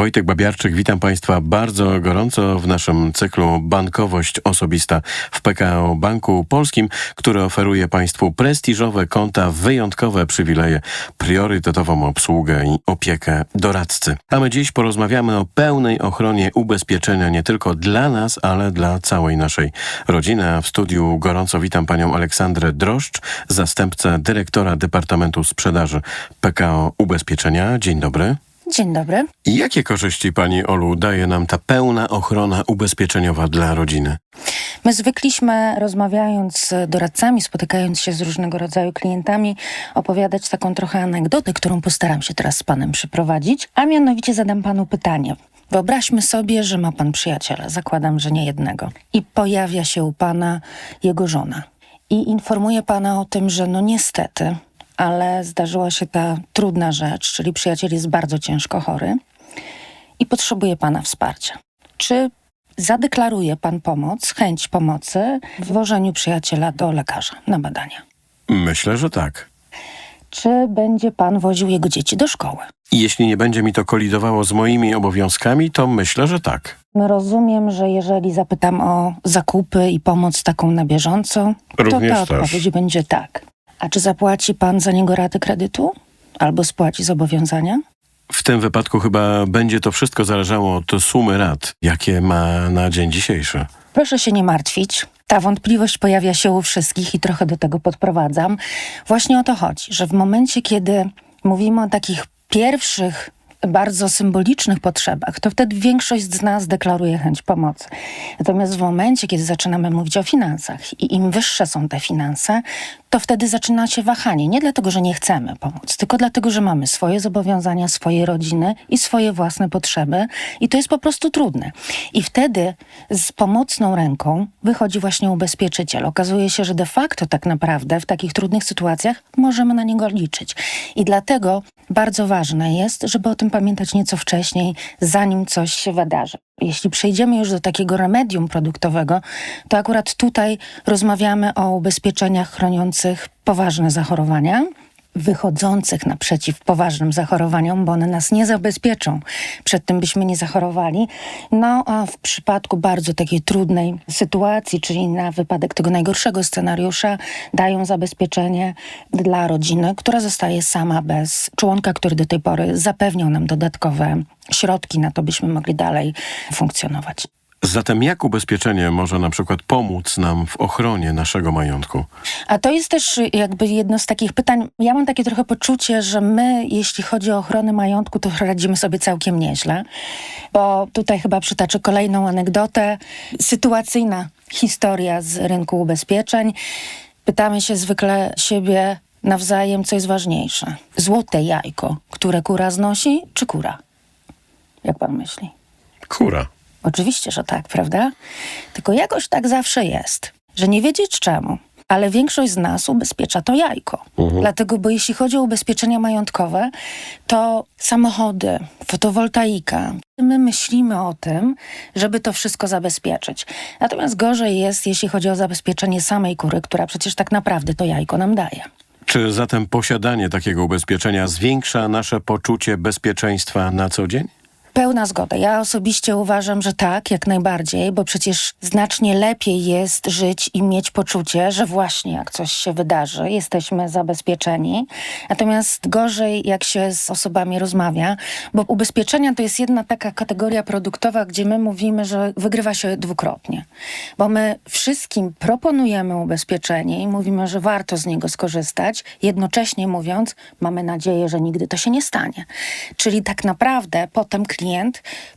Wojtek Babiarczyk, witam Państwa bardzo gorąco w naszym cyklu Bankowość Osobista w PKO Banku Polskim, który oferuje Państwu prestiżowe konta, wyjątkowe przywileje, priorytetową obsługę i opiekę doradcy. A my dziś porozmawiamy o pełnej ochronie ubezpieczenia nie tylko dla nas, ale dla całej naszej rodziny. A w studiu gorąco witam Panią Aleksandrę Droszcz, zastępcę dyrektora Departamentu Sprzedaży PKO Ubezpieczenia. Dzień dobry. Dzień dobry. Jakie korzyści Pani Olu daje nam ta pełna ochrona ubezpieczeniowa dla rodziny? My zwykliśmy, rozmawiając z doradcami, spotykając się z różnego rodzaju klientami, opowiadać taką trochę anegdotę, którą postaram się teraz z Panem przyprowadzić, a mianowicie zadam Panu pytanie. Wyobraźmy sobie, że ma Pan przyjaciela, zakładam, że nie jednego, i pojawia się u Pana jego żona i informuje Pana o tym, że no niestety, ale zdarzyła się ta trudna rzecz, czyli przyjaciel jest bardzo ciężko chory i potrzebuje Pana wsparcia. Czy zadeklaruje Pan pomoc, chęć pomocy w wożeniu przyjaciela do lekarza na badania? Myślę, że tak. Czy będzie Pan woził jego dzieci do szkoły? Jeśli nie będzie mi to kolidowało z moimi obowiązkami, to myślę, że tak. Rozumiem, że jeżeli zapytam o zakupy i pomoc taką na bieżąco, Również to ta też. odpowiedź będzie tak. A czy zapłaci Pan za niego raty kredytu? Albo spłaci zobowiązania? W tym wypadku chyba będzie to wszystko zależało od sumy rat, jakie ma na dzień dzisiejszy. Proszę się nie martwić. Ta wątpliwość pojawia się u wszystkich i trochę do tego podprowadzam. Właśnie o to chodzi, że w momencie, kiedy mówimy o takich pierwszych, bardzo symbolicznych potrzebach, to wtedy większość z nas deklaruje chęć pomocy. Natomiast w momencie, kiedy zaczynamy mówić o finansach i im wyższe są te finanse, to wtedy zaczyna się wahanie. Nie dlatego, że nie chcemy pomóc, tylko dlatego, że mamy swoje zobowiązania, swoje rodziny i swoje własne potrzeby i to jest po prostu trudne. I wtedy z pomocną ręką wychodzi właśnie ubezpieczyciel. Okazuje się, że de facto tak naprawdę w takich trudnych sytuacjach możemy na niego liczyć. I dlatego bardzo ważne jest, żeby o tym pamiętać nieco wcześniej, zanim coś się wydarzy. Jeśli przejdziemy już do takiego remedium produktowego, to akurat tutaj rozmawiamy o ubezpieczeniach chroniących poważne zachorowania, wychodzących naprzeciw poważnym zachorowaniom, bo one nas nie zabezpieczą przed tym, byśmy nie zachorowali. No a w przypadku bardzo takiej trudnej sytuacji, czyli na wypadek tego najgorszego scenariusza, dają zabezpieczenie dla rodziny, która zostaje sama bez członka, który do tej pory zapewniał nam dodatkowe środki na to, byśmy mogli dalej funkcjonować. Zatem jak ubezpieczenie może na przykład pomóc nam w ochronie naszego majątku? A to jest też jakby jedno z takich pytań. Ja mam takie trochę poczucie, że my, jeśli chodzi o ochronę majątku, to radzimy sobie całkiem nieźle. Bo tutaj chyba przytaczę kolejną anegdotę. Sytuacyjna historia z rynku ubezpieczeń. Pytamy się zwykle siebie nawzajem, co jest ważniejsze. Złote jajko, które kura znosi, czy kura? Jak pan myśli? Kura. Oczywiście, że tak, prawda? Tylko jakoś tak zawsze jest, że nie wiedzieć czemu, ale większość z nas ubezpiecza to jajko. Dlatego, bo jeśli chodzi o ubezpieczenia majątkowe, to samochody, fotowoltaika, my myślimy o tym, żeby to wszystko zabezpieczyć. Natomiast gorzej jest, jeśli chodzi o zabezpieczenie samej kury, która przecież tak naprawdę to jajko nam daje. Czy zatem posiadanie takiego ubezpieczenia zwiększa nasze poczucie bezpieczeństwa na co dzień? Pełna zgoda. Ja osobiście uważam, że tak, jak najbardziej, bo przecież znacznie lepiej jest żyć i mieć poczucie, że właśnie jak coś się wydarzy, jesteśmy zabezpieczeni. Natomiast gorzej, jak się z osobami rozmawia, bo ubezpieczenia to jest jedna taka kategoria produktowa, gdzie my mówimy, że wygrywa się dwukrotnie. Bo my wszystkim proponujemy ubezpieczenie i mówimy, że warto z niego skorzystać, jednocześnie mówiąc, mamy nadzieję, że nigdy to się nie stanie. Czyli tak naprawdę potem klient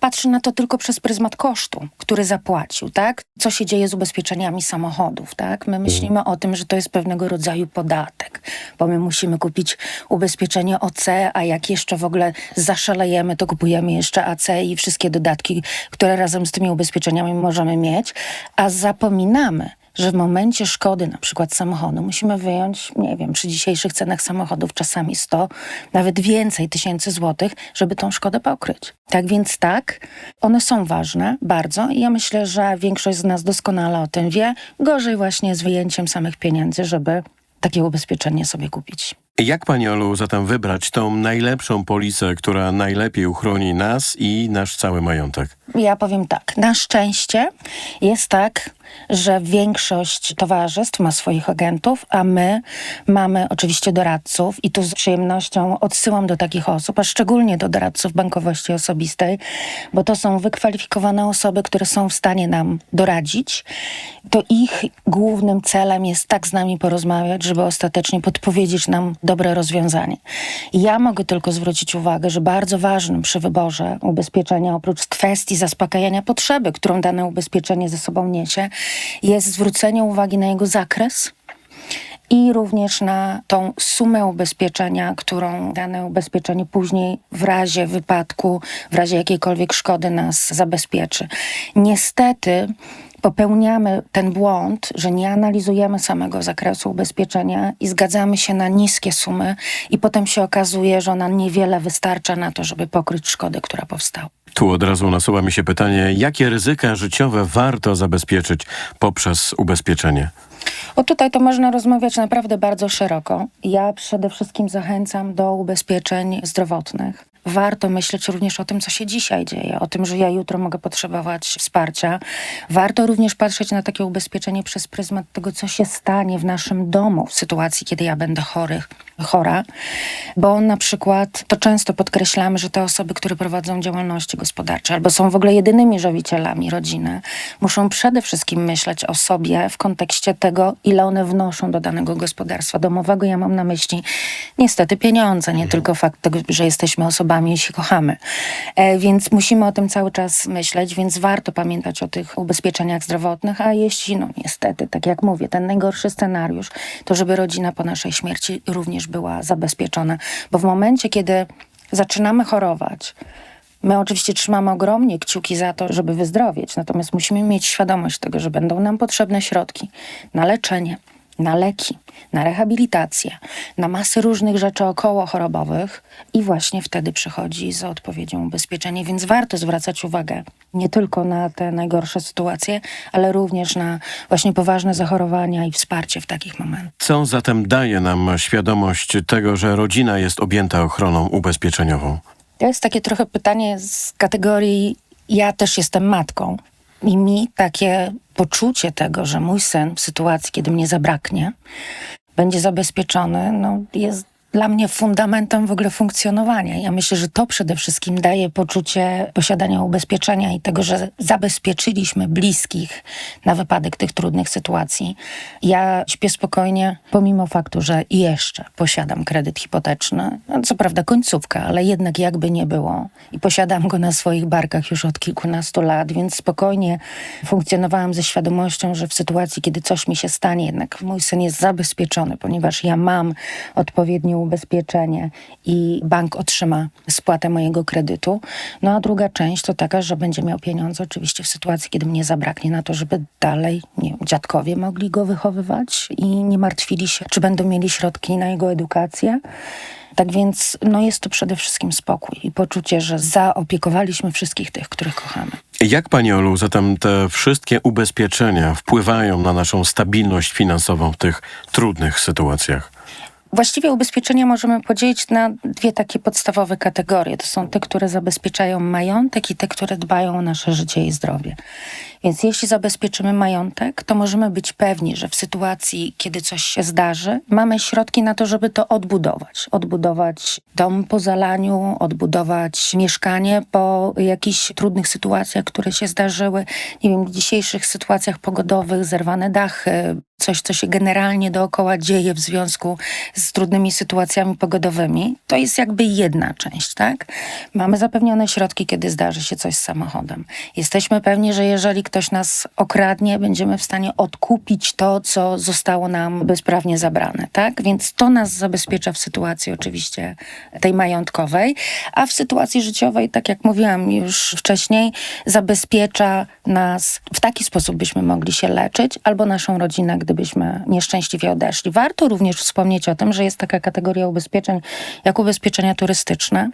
patrzy na to tylko przez pryzmat kosztu, który zapłacił, tak? Co się dzieje z ubezpieczeniami samochodów, tak? My myślimy o tym, że to jest pewnego rodzaju podatek, bo my musimy kupić ubezpieczenie OC, a jak jeszcze w ogóle zaszalejemy, to kupujemy jeszcze AC i wszystkie dodatki, które razem z tymi ubezpieczeniami możemy mieć, a zapominamy, że w momencie szkody, na przykład samochodu, musimy wyjąć, nie wiem, przy dzisiejszych cenach samochodów czasami 100, nawet więcej tysięcy złotych, żeby tą szkodę pokryć. Tak więc tak, one są ważne bardzo i ja myślę, że większość z nas doskonale o tym wie. Gorzej właśnie z wyjęciem samych pieniędzy, żeby takie ubezpieczenie sobie kupić. Jak pani Olu zatem wybrać tą najlepszą polisę, która najlepiej uchroni nas i nasz cały majątek? Ja powiem tak. Na szczęście jest tak, że większość towarzystw ma swoich agentów, a my mamy oczywiście doradców i tu z przyjemnością odsyłam do takich osób, a szczególnie do doradców bankowości osobistej, bo to są wykwalifikowane osoby, które są w stanie nam doradzić. To ich głównym celem jest tak z nami porozmawiać, żeby ostatecznie podpowiedzieć nam dobre rozwiązanie. Ja mogę tylko zwrócić uwagę, że bardzo ważnym przy wyborze ubezpieczenia, oprócz kwestii zaspokajania potrzeby, którą dane ubezpieczenie ze sobą niesie, jest zwrócenie uwagi na jego zakres i również na tą sumę ubezpieczenia, którą dane ubezpieczenie później w razie wypadku, w razie jakiejkolwiek szkody nas zabezpieczy. Niestety popełniamy ten błąd, że nie analizujemy samego zakresu ubezpieczenia i zgadzamy się na niskie sumy i potem się okazuje, że ona niewiele wystarcza na to, żeby pokryć szkodę, która powstała. Tu od razu nasuwa mi się pytanie, jakie ryzyka życiowe warto zabezpieczyć poprzez ubezpieczenie? O tutaj to można rozmawiać naprawdę bardzo szeroko. Ja przede wszystkim zachęcam do ubezpieczeń zdrowotnych. Warto myśleć również o tym, co się dzisiaj dzieje, o tym, że ja jutro mogę potrzebować wsparcia. Warto również patrzeć na takie ubezpieczenie przez pryzmat tego, co się stanie w naszym domu w sytuacji, kiedy ja będę chory, chora. Bo na przykład to często podkreślamy, że te osoby, które prowadzą działalności gospodarcze albo są w ogóle jedynymi żywicielami rodziny, muszą przede wszystkim myśleć o sobie w kontekście tego, ile one wnoszą do danego gospodarstwa domowego. Ja mam na myśli niestety pieniądze, nie tylko fakt tego, że jesteśmy osobami i się kochamy. E, więc musimy o tym cały czas myśleć, więc warto pamiętać o tych ubezpieczeniach zdrowotnych, a jeśli, no niestety, tak jak mówię, ten najgorszy scenariusz, to żeby rodzina po naszej śmierci również była zabezpieczona. Bo w momencie, kiedy zaczynamy chorować, My oczywiście trzymamy ogromnie kciuki za to, żeby wyzdrowieć, natomiast musimy mieć świadomość tego, że będą nam potrzebne środki na leczenie, na leki, na rehabilitację, na masy różnych rzeczy okołochorobowych i właśnie wtedy przychodzi za odpowiedzią ubezpieczenie, więc warto zwracać uwagę nie tylko na te najgorsze sytuacje, ale również na właśnie poważne zachorowania i wsparcie w takich momentach. Co zatem daje nam świadomość tego, że rodzina jest objęta ochroną ubezpieczeniową? To jest takie trochę pytanie z kategorii ja też jestem matką. I mi takie poczucie tego, że mój syn w sytuacji, kiedy mnie zabraknie, będzie zabezpieczony, no, jest dla mnie fundamentem w ogóle funkcjonowania. Ja myślę, że to przede wszystkim daje poczucie posiadania ubezpieczenia i tego, że zabezpieczyliśmy bliskich na wypadek tych trudnych sytuacji. Ja śpię spokojnie, pomimo faktu, że jeszcze posiadam kredyt hipoteczny. No, co prawda końcówka, ale jednak jakby nie było. I posiadam go na swoich barkach już od kilkunastu lat, więc spokojnie funkcjonowałam ze świadomością, że w sytuacji, kiedy coś mi się stanie, jednak mój syn jest zabezpieczony, ponieważ ja mam odpowiednie ubezpieczenie i bank otrzyma spłatę mojego kredytu. No a druga część to taka, że będzie miał pieniądze oczywiście w sytuacji, kiedy mnie zabraknie na to, żeby dalej, nie wiem, dziadkowie mogli go wychowywać i nie martwili się, czy będą mieli środki na jego edukację. Tak więc no jest to przede wszystkim spokój i poczucie, że zaopiekowaliśmy wszystkich tych, których kochamy. Jak pani Olu, zatem te wszystkie ubezpieczenia wpływają na naszą stabilność finansową w tych trudnych sytuacjach? Właściwie ubezpieczenia możemy podzielić na dwie takie podstawowe kategorie. To są te, które zabezpieczają majątek i te, które dbają o nasze życie i zdrowie. Więc jeśli zabezpieczymy majątek, to możemy być pewni, że w sytuacji, kiedy coś się zdarzy, mamy środki na to, żeby to odbudować. Odbudować dom po zalaniu, odbudować mieszkanie po jakichś trudnych sytuacjach, które się zdarzyły. Nie wiem, w dzisiejszych sytuacjach pogodowych, zerwane dachy, coś, co się generalnie dookoła dzieje w związku z trudnymi sytuacjami pogodowymi, to jest jakby jedna część, tak? Mamy zapewnione środki, kiedy zdarzy się coś z samochodem. Jesteśmy pewni, że jeżeli ktoś nas okradnie, będziemy w stanie odkupić to, co zostało nam bezprawnie zabrane, tak? Więc to nas zabezpiecza w sytuacji oczywiście tej majątkowej, a w sytuacji życiowej, tak jak mówiłam już wcześniej, zabezpiecza nas w taki sposób, byśmy mogli się leczyć, albo naszą rodzinę, gdybyśmy nieszczęśliwie odeszli. Warto również wspomnieć o tym, że jest taka kategoria ubezpieczeń jak ubezpieczenia turystyczne,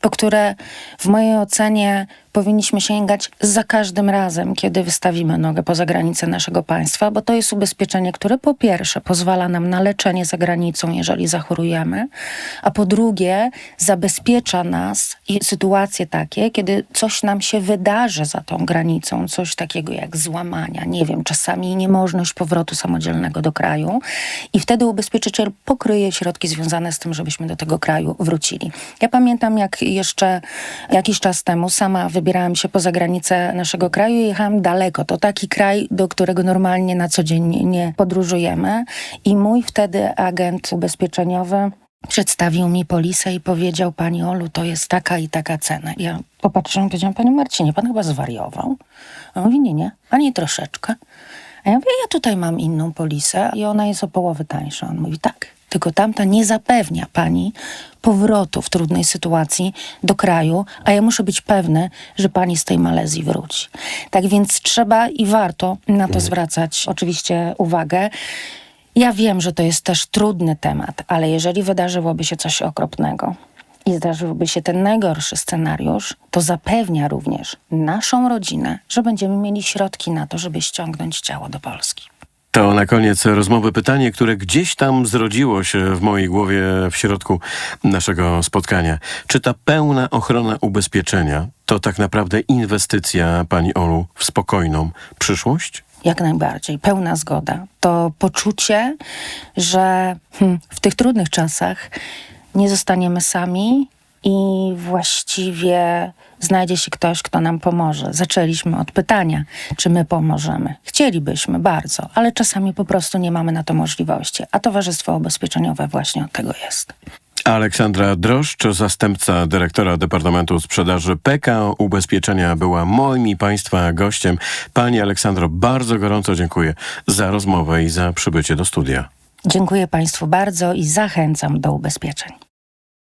po które w mojej ocenie powinniśmy sięgać za każdym razem, kiedy wystawimy nogę poza granice naszego państwa, bo to jest ubezpieczenie, które po pierwsze pozwala nam na leczenie za granicą, jeżeli zachorujemy, a po drugie zabezpiecza nas i sytuacje takie, kiedy coś nam się wydarzy za tą granicą, coś takiego jak złamania, nie wiem, czasami niemożność powrotu samodzielnego do kraju i wtedy ubezpieczyciel pokryje środki związane z tym, żebyśmy do tego kraju wrócili. Ja pamiętam, jak jeszcze jakiś czas temu sama wybierałam się poza granicę naszego kraju i jechałam daleko. To taki kraj, do którego normalnie na co dzień nie- podróżujemy i mój wtedy agent ubezpieczeniowy Przedstawił mi polisę i powiedział, pani Olu, to jest taka i taka cena. Ja popatrzyłam i powiedziałam, panie Marcinie, pan chyba zwariował. On mówi, nie, nie, ani troszeczkę. A ja mówię, ja tutaj mam inną polisę i ona jest o połowę tańsza. On mówi, tak, tylko tamta nie zapewnia pani powrotu w trudnej sytuacji do kraju, a ja muszę być pewny, że pani z tej Malezji wróci. Tak więc trzeba i warto na to zwracać oczywiście uwagę. Ja wiem, że to jest też trudny temat, ale jeżeli wydarzyłoby się coś okropnego i zdarzyłby się ten najgorszy scenariusz, to zapewnia również naszą rodzinę, że będziemy mieli środki na to, żeby ściągnąć ciało do Polski. To na koniec rozmowy pytanie, które gdzieś tam zrodziło się w mojej głowie w środku naszego spotkania. Czy ta pełna ochrona ubezpieczenia to tak naprawdę inwestycja, pani Olu, w spokojną przyszłość? Jak najbardziej, pełna zgoda. To poczucie, że hmm, w tych trudnych czasach nie zostaniemy sami i właściwie znajdzie się ktoś, kto nam pomoże. Zaczęliśmy od pytania, czy my pomożemy. Chcielibyśmy bardzo, ale czasami po prostu nie mamy na to możliwości, a Towarzystwo Ubezpieczeniowe właśnie od tego jest. Aleksandra Droszcz, zastępca dyrektora Departamentu Sprzedaży PKO Ubezpieczenia, była moim i Państwa gościem. Pani Aleksandro, bardzo gorąco dziękuję za rozmowę i za przybycie do studia. Dziękuję Państwu bardzo i zachęcam do ubezpieczeń.